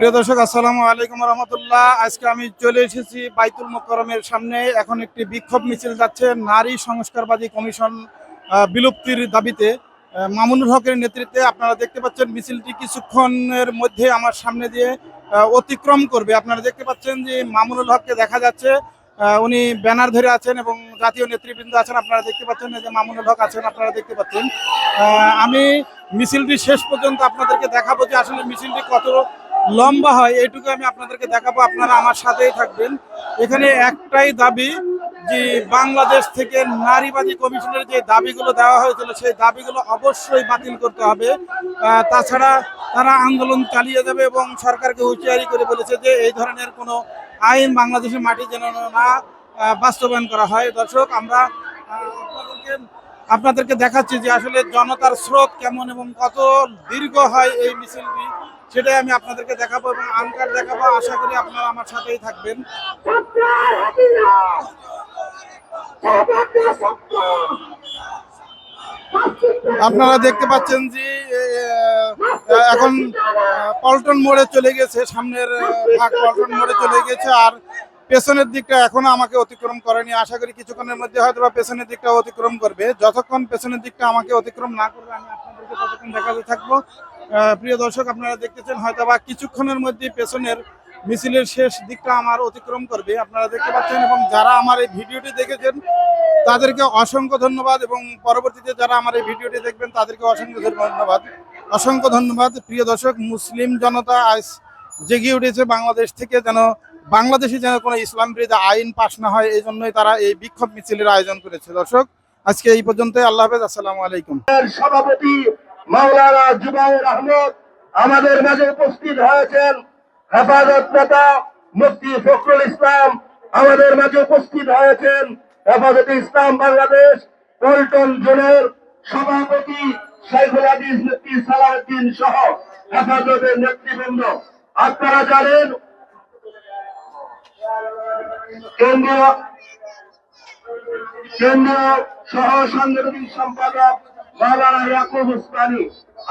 প্রিয় দর্শক, আসসালামু আলাইকুম রহমতুল্লাহ। আজকে আমি চলে এসেছি বাইতুল মোকরমের সামনে। এখন একটি বিক্ষোভ মিছিল যাচ্ছে। নারী সংস্কারবাদী কমিশন বিলুপ্তির দাবিতে মামুনুল হকের নেতৃত্বে আপনারা দেখতে পাচ্ছেন মিছিলটি কিছুক্ষণের মধ্যে আমার সামনে দিয়ে অতিক্রম করবে। আপনারা দেখতে পাচ্ছেন যে মামুনুল হককে দেখা যাচ্ছে উনি ব্যানার ধরে আছেন এবং জাতীয় নেতৃবৃন্দ আছেন। আপনারা দেখতে পাচ্ছেন যে মামুনুল হক আছেন, আপনারা দেখতে পাচ্ছেন। আমি মিছিলটি শেষ পর্যন্ত আপনাদেরকে দেখাবো যে আসলে মিছিলটি কত লম্বা হয় এইটুকু আমি আপনাদেরকে দেখাবো, আপনারা আমার সাথেই থাকবেন। এখানে একটাই দাবি যে বাংলাদেশ থেকে নারীবাদী কমিশনের যে দাবিগুলো দেওয়া হয়েছিল, সেই দাবিগুলো অবশ্যই বাতিল করতে হবে। তাছাড়া তারা আন্দোলন চালিয়ে যাবে এবং সরকারকে হুঁশিয়ারি করে বলেছে যে এই ধরনের কোনো আইন বাংলাদেশের মাটি যেন না বাস্তবায়ন করা হয়। দর্শক, আমরা আপনাদেরকে আপনাদেরকে দেখাচ্ছি যে আসলে জনতার স্রোত কেমন এবং কত দীর্ঘ হয় এই মিছিলটি। সেটাই আমি আপনাদেরকে দেখাবো এবং আনকার দেখাবো। আশা করি আপনারা আমার সাথেই থাকবেন। আপনারা দেখতে পাচ্ছেন যে এখন পল্টন মোড়ে চলে গেছে, সামনের ভাগ পল্টন মোড়ে চলে গেছে, আর পেছনের দিকটা এখনও আমাকে অতিক্রম করেনি। আশা করি কিছুক্ষণের মধ্যে হয়তো বা পেছনের দিকটা অতিক্রম করবে। যতক্ষণ পেছনের দিকটা আমাকে অতিক্রম না করবে, আমি আপনাদেরকে ততক্ষণ দেখাতে থাকব। প্রিয় দর্শক, আপনারা দেখতেছেন হয়তো বা কিছুক্ষণের মধ্যে পেছনের মিছিলের শেষ দিকটা আমার অতিক্রম করবে। আপনারা দেখতে পাচ্ছেন এবং যারা আমার এই ভিডিওটি দেখেছেন, তাদেরকে অসংখ্য ধন্যবাদ এবং পরবর্তীতে যারা আমার এই ভিডিওটি দেখবেন, তাদেরকে অসংখ্য ধন্যবাদ। অসংখ্য ধন্যবাদ। প্রিয় দর্শক, মুসলিম জনতা আজ জেগে উঠেছে বাংলাদেশ থেকে, যেন বাংলাদেশে যেন কোনো ইসলাম বিরোধী আইন পাশ না হয় এই জন্যই তারা এই বিক্ষোভ মিছিলের আয়োজন করেছে। দর্শক আজকে এই পর্যন্ত আল্লাহ হাফেজ, আসসালামু আলাইকুম। সভাপতি মাওলানা জুবাইর আহমদ আমাদের মাঝে উপস্থিত হয়েছেন। হেফাজত নেতা মুফতি ফখরুল ইসলাম আমাদের মাঝে উপস্থিত হয়েছেন। হেফাজতে ইসলাম বাংলাদেশ, পল্টন জোনের সভাপতি শাইখুল হাদিস মুফতি সালাউদ্দিন সহ হেফাজতের নেতৃবৃন্দ। আপনারা জানেন, কেন্দ্রীয় কেন্দ্রীয় সহ সাংগঠনিক সম্পাদক মাওলানা ইয়াকুব উসমানী